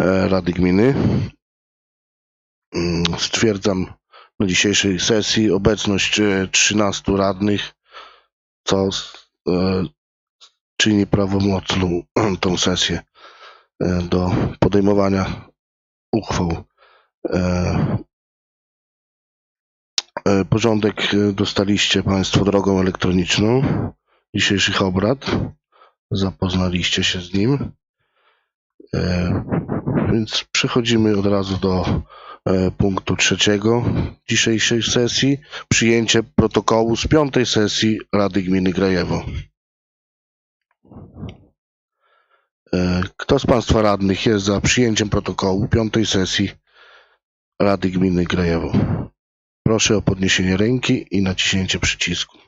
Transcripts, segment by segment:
e, Rady Gminy. Mm, Stwierdzam na dzisiejszej sesji obecność e, 13 radnych, co e, czyni prawomocną tą sesję e, do podejmowania uchwał. E, e, Porządek e, dostaliście Państwo drogą elektroniczną dzisiejszych obrad. Zapoznaliście się z nim. Więc przechodzimy od razu do e, punktu trzeciego dzisiejszej sesji. Przyjęcie protokołu z piątej sesji Rady Gminy Grajewo. E, Kto z Państwa radnych jest za przyjęciem protokołu piątej sesji Rady Gminy Grajewo? Proszę o podniesienie ręki i naciśnięcie przycisku.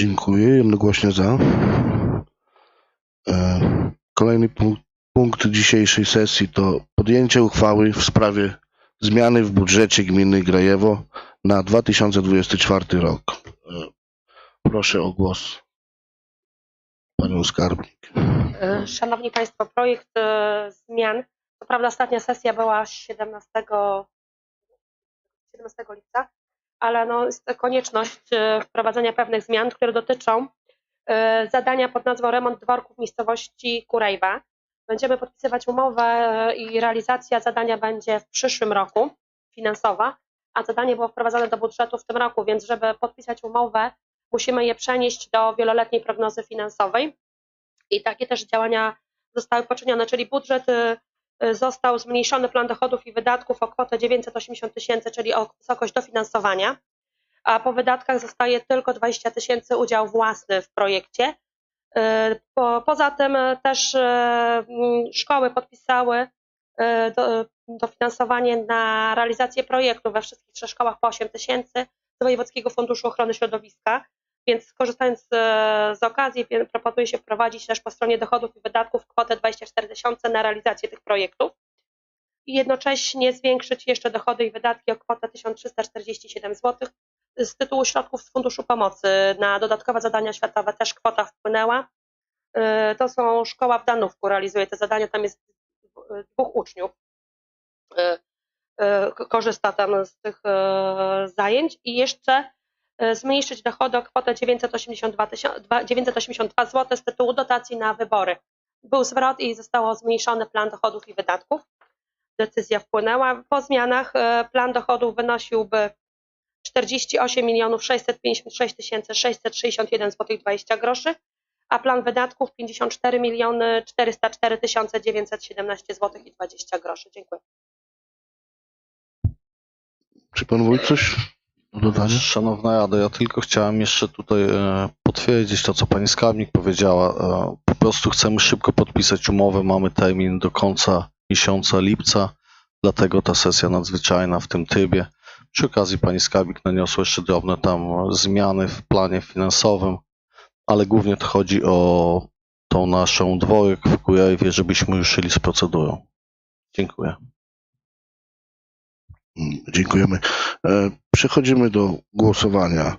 Dziękuję. Jednogłośnie za. E, Kolejny punkt, punkt dzisiejszej sesji to podjęcie uchwały w sprawie zmiany w budżecie gminy Grajewo na 2024 rok. E, Proszę o głos panią skarbnik. E, Szanowni Państwo, projekt zmian, co prawda ostatnia sesja była 17, 17 lipca, ale no jest to konieczność e, wprowadzenia pewnych zmian, które dotyczą e, zadania pod nazwą remont dworków w miejscowości Kurejwa. Będziemy podpisywać umowę e, i realizacja zadania będzie w przyszłym roku, finansowa, a zadanie było wprowadzone do budżetu w tym roku, więc żeby podpisać umowę, musimy je przenieść do wieloletniej prognozy finansowej i takie też działania zostały poczynione, czyli budżet został zmniejszony plan dochodów i wydatków o kwotę 980 tysięcy, czyli o wysokość dofinansowania, a po wydatkach zostaje tylko 20 tysięcy udział własny w projekcie. Po, poza tym y, też szkoły podpisały do, dofinansowanie na realizację projektu we wszystkich trzech szkołach po 8 tysięcy z Wojewódzkiego Funduszu Ochrony Środowiska. Więc korzystając e, z okazji, proponuje się wprowadzić też po stronie dochodów i wydatków kwotę 24 tysiące na realizację tych projektów i jednocześnie zwiększyć jeszcze dochody i wydatki o kwotę 1347 zł. Z tytułu środków z Funduszu Pomocy na dodatkowe zadania światowe też kwota wpłynęła. E, To są szkoła w Danówku, realizuje te zadania, tam jest e, dwóch uczniów. Korzysta tam z tych zajęć i jeszcze zmniejszyć dochody o kwotę 982, tysią- dwa- 982 zł z tytułu dotacji na wybory. Był zwrot i zostało zmniejszony plan dochodów i wydatków. Decyzja wpłynęła. Po zmianach e, plan dochodów wynosiłby 48 milionów 656 tysięcy 661 zł 20 groszy, a plan wydatków 54 miliony 404 tysiące 917 zł i 20 groszy. Dziękuję. Czy pan wójt coś dodania? Szanowna Rado, ja tylko chciałem jeszcze tutaj e, potwierdzić to, co pani skarbnik powiedziała. E, Po prostu chcemy szybko podpisać umowę. Mamy termin do końca miesiąca lipca, dlatego ta sesja nadzwyczajna w tym trybie. Przy okazji pani skarbnik naniosła jeszcze drobne tam zmiany w planie finansowym, ale głównie to chodzi o tą naszą dworek w Kujawie, żebyśmy ruszyli z procedurą. Dziękuję. Dziękujemy. E, Przechodzimy do głosowania.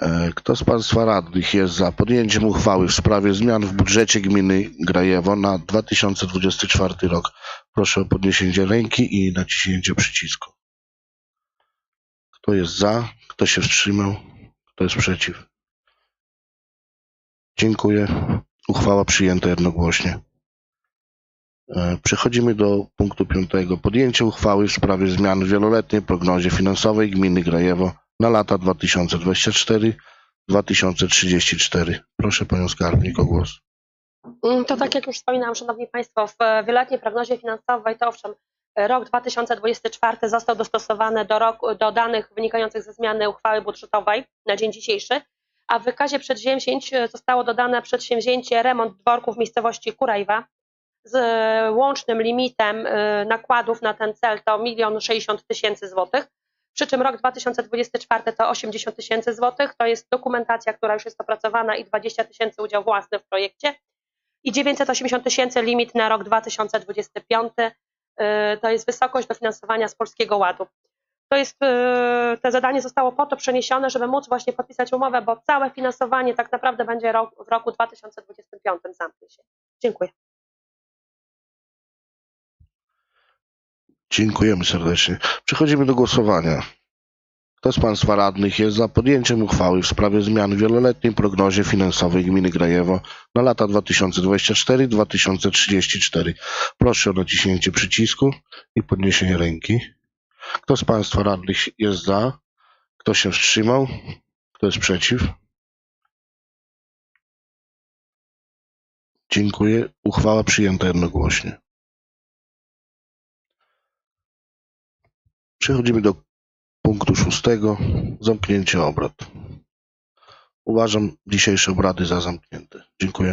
E, Kto z Państwa radnych jest za podjęciem uchwały w sprawie zmian w budżecie gminy Grajewo na 2024 rok? Proszę o podniesienie ręki i naciśnięcie przycisku. Kto jest za? Kto się wstrzymał? Kto jest przeciw? Dziękuję. Uchwała przyjęta jednogłośnie. E, Przechodzimy do punktu piątego. Podjęcie uchwały w sprawie zmian w wieloletniej prognozie finansowej gminy Grajewo na lata 2024-2034. Proszę panią skarbnik o głos. Mm, To tak jak już wspominałam, Szanowni Państwo, w wieloletniej prognozie finansowej to owszem, rok 2024 został dostosowany do, roku, do danych wynikających ze zmiany uchwały budżetowej na dzień dzisiejszy, a w wykazie przedsięwzięć zostało dodane przedsięwzięcie remont dworków w miejscowości Kurajwa z e, łącznym limitem e, nakładów na ten cel to 1 60 tysięcy złotych, przy czym rok 2024 to 80 tysięcy złotych, to jest dokumentacja, która już jest opracowana i 20 tysięcy udział własny w projekcie i 980 tysięcy limit na rok 2025. y, To jest wysokość dofinansowania z Polskiego Ładu. To jest, e, te zadanie zostało po to przeniesione, żeby móc właśnie podpisać umowę, bo całe finansowanie tak naprawdę będzie w roku 2025 zamknie się. Dziękuję. Dziękujemy serdecznie. Przechodzimy do głosowania. Kto z Państwa radnych jest za podjęciem uchwały w sprawie zmian w wieloletniej prognozie finansowej gminy Grajewo na lata 2024-2034? Proszę o naciśnięcie przycisku i podniesienie ręki. Kto z Państwa radnych jest za? Kto się wstrzymał? Kto jest przeciw? Dziękuję. Uchwała przyjęta jednogłośnie. Przechodzimy do punktu szóstego. Zamknięcie obrad. Uważam dzisiejsze obrady za zamknięte. Dziękuję.